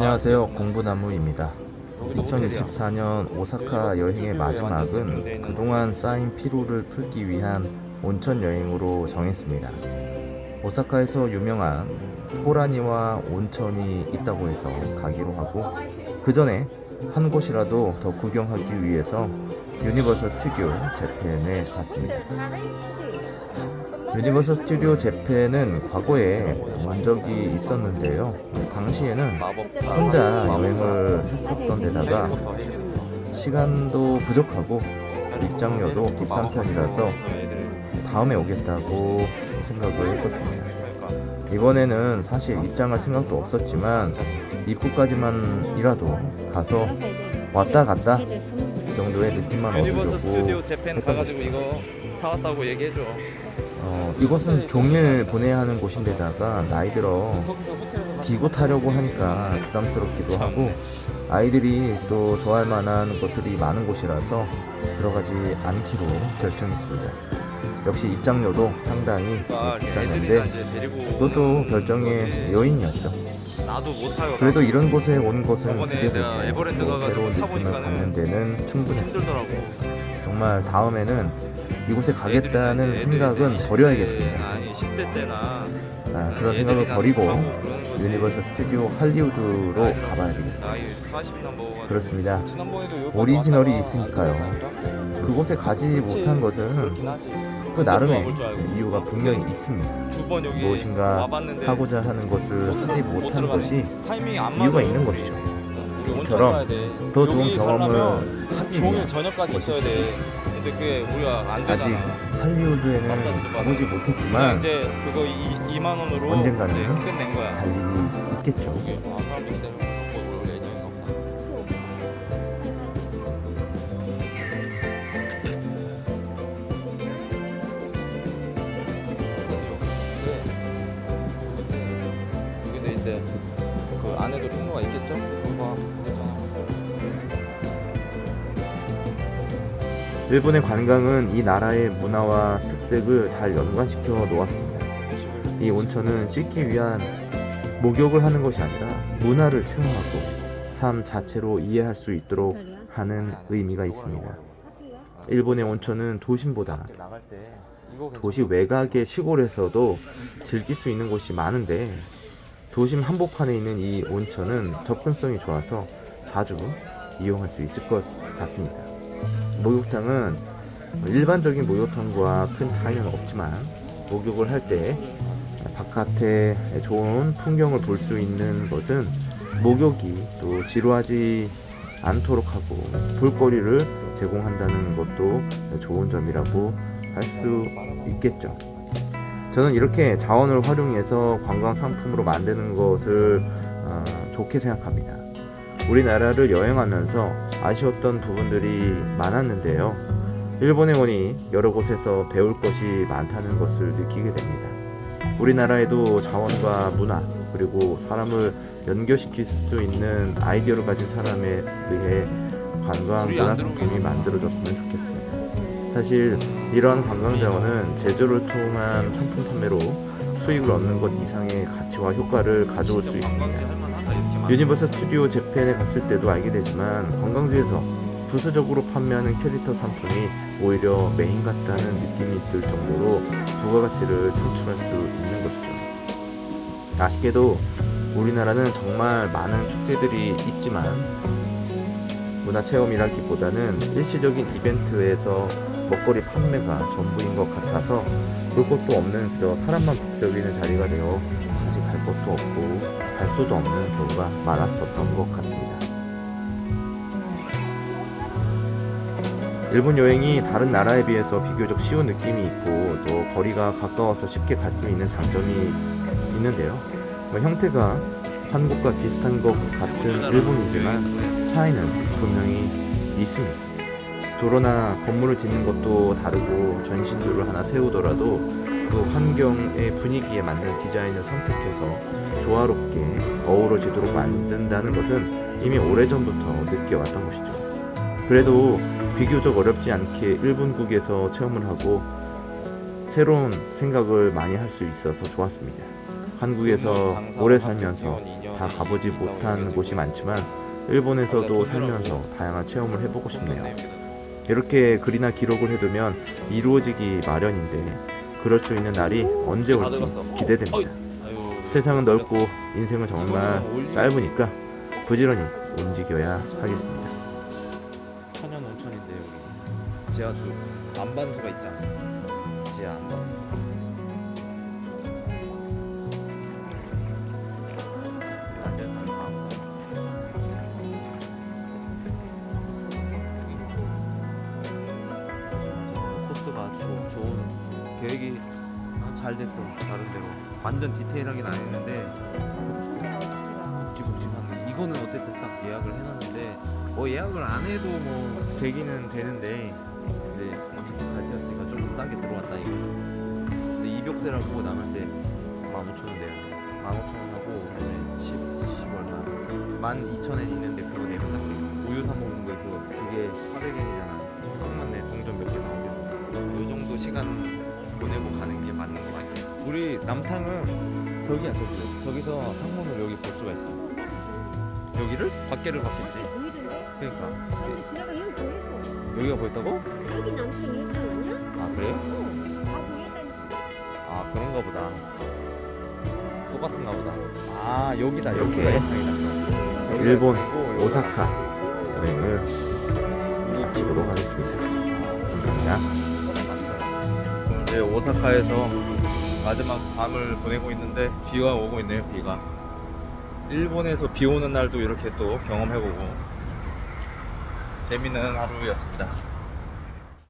안녕하세요. 공부나무입니다. 2024년 오사카 여행의 마지막은 그동안 쌓인 피로를 풀기 위한 온천 여행으로 정했습니다. 오사카에서 유명한 호라니와 온천이 있다고 해서 가기로 하고 그 전에 한 곳이라도 더 구경하기 위해서 유니버설 스튜디오 재팬에 갔습니다. 유니버설 스튜디오 재팬은 과거에 온 적이 있었는데요. 당시에는 혼자 여행을 했었던 데다가 시간도 부족하고 입장료도 비싼 편이라서 다음에 오겠다고 생각을 했었습니다. 이번에는 사실 입장할 생각도 없었지만 입구까지만이라도 가서 왔다 갔다 이 정도의 느낌만 얻으려고 했던 것이죠. 이거 사왔다고 얘기해줘. 어, 이곳은 종일 보내야 하는 곳인데다가 나이 들어 기구 타려고 하니까 부담스럽기도 하고 아이들이 또 좋아할 만한 것들이 많은 곳이라서 들어가지 않기로 결정했습니다. 역시 입장료도 상당히 애들이나 비쌌는데 그것도 결정의 요인이었죠. 그래도 이런 곳에 온 것은 기대되고 가가지고 새로운 느낌을 받는 데는 충분했습니다. 정말 다음에는 이곳에 가겠다는 생각은 버려야겠습니다. 20대, 아니 10대 때나 아, 그런 생각을 버리고. 유니버설 스튜디오 할리우드로 가봐야 되겠습니다. 나이 40 넘어가지고 그렇습니다. 오리지널이 있으니까요. 안 그곳에 가지. 못한 것은. 그 나름의. 이유가 분명히 있습니다. 무엇인가 하고자 하는 것을 하지 못 못한. 것이. 이유가 있는 것이죠. 이처럼. 더 좋은 경험을 하기 위한 돼. 있습니다. 근데 그게 우리가 안 아직 되잖아. 할리우드에는 가보지 그냥 못했지만 이제 그거 2, 2만 원으로 언젠가는 이제 끝낸 거야. 갈 일이 있겠죠. 아 사람들 때문에 뭐 원래 예정인가 보다. 근데 이제 그 안에도 통로가 있겠죠? 일본의 관광은 이 나라의 문화와 특색을 잘 연관시켜 놓았습니다. 이 온천은 씻기 위한 목욕을 하는 것이 아니라 문화를 체험하고 삶 자체로 이해할 수 있도록 하는 의미가 있습니다. 일본의 온천은 도심보다 도시 외곽의 시골에서도 즐길 수 있는 곳이 많은데 도심 한복판에 있는 이 온천은 접근성이 좋아서 자주 이용할 수 있을 것 같습니다. 목욕탕은 일반적인 목욕탕과 큰 차이는 없지만 목욕을 할 때 바깥에 좋은 풍경을 볼 수 있는 것은 목욕이 또 지루하지 않도록 하고 볼거리를 제공한다는 것도 좋은 점이라고 할 수 있겠죠. 저는 이렇게 자원을 활용해서 관광 상품으로 만드는 것을 어, 좋게 생각합니다. 우리나라를 여행하면서 아쉬웠던 부분들이 많았는데요. 일본에 오니 여러 곳에서 배울 것이 많다는 것을 느끼게 됩니다. 우리나라에도 자원과 문화 그리고 사람을 연결시킬 수 있는 아이디어를 가진 사람에 의해 관광 문화 상품이 만들어졌으면 좋겠습니다. 사실 이러한 관광 자원은 제조를 통한 상품 판매로 수익을 얻는 것 이상의 가치와 효과를 가져올 수 있습니다. 유니버설 스튜디오 재팬에 갔을 때도 알게 되지만 관광지에서 부수적으로 판매하는 캐릭터 상품이 오히려 메인 같다는 느낌이 들 정도로 부가가치를 창출할 수 있는 것이죠. 아쉽게도 우리나라는 정말 많은 축제들이 있지만 문화체험이라기보다는 일시적인 이벤트에서 먹거리 판매가 전부인 것 같아서 볼 것도 없는 그저 사람만 북적이는 자리가 되어 다시 갈 것도 없고 갈 수도 없는 경우가 많았었던 것 같습니다. 일본 여행이 다른 나라에 비해서 비교적 쉬운 느낌이 있고 또 거리가 가까워서 쉽게 갈 수 있는 장점이 있는데요. 뭐 형태가 한국과 비슷한 것 같은 일본이지만 차이는 분명히 있습니다. 도로나 건물을 짓는 것도 다르고 전신주를 하나 세우더라도 그 환경의 분위기에 맞는 디자인을 선택해서 조화롭게 어우러지도록 만든다는 것은 이미 오래전부터 느껴왔던 것이죠. 그래도 비교적 어렵지 않게 일본국에서 체험을 하고 새로운 생각을 많이 할 수 있어서 좋았습니다. 한국에서 오래 살면서 다 가보지 못한 곳이 많지만 일본에서도 살면서 다양한 체험을 해보고 싶네요. 이렇게 글이나 기록을 해두면 이루어지기 마련인데 그럴 수 있는 날이 언제 올지 기대됩니다. 세상은 넓고 인생은 정말 짧으니까 부지런히 움직여야 하겠습니다. 천연 온천인데 여기 지하수 안반수가 있잖아. 지하 안반수. 안반. 코스가 좋, 좋은 계획이 잘 됐어 나름대로. 완전 디테일하긴 안 했는데 묵직묵직한 이거는 어쨌든 딱 예약을 해놨는데 뭐 예약을 안 해도 뭐 되기는 되는데 근데 어차피 갈 때였으니까 좀 싸게 들어왔다 이거. 근데 이벽대라고 나갈 때 15,000원대요 15,000원 하고 그다음에 10, 10 얼마 12,000엔 있는데 그거 내면 딱 돼. 우유 사 먹는 거 그거 그게 400엔이잖아. 딱 맞네 동전 몇 개 나오면 이 정도 시간 보내고 가는 게 맞는 거 같아 우리 남탕은 저기야 저기 저기서 창문을 여기 볼 수가 있어 여기를? 밖에를 봤겠지 보이던데? 그러니까 아니 지나가 여기 보였어. 여기가 보였다고? 여기 남편 일장 아니야? 아 그래요? 어. 다 보였다니까. 아 그런가 보다 똑같은가 보다 아 여기다 여기가 여기가 일본 오사카 여행을 마치도록 하겠습니다. 감사합니다. 이제 오사카에서 마지막 밤을 보내고 있는데 비가 오고 있네요 비가. 일본에서 비 오는 날도 이렇게 또 경험해보고 재밌는 하루였습니다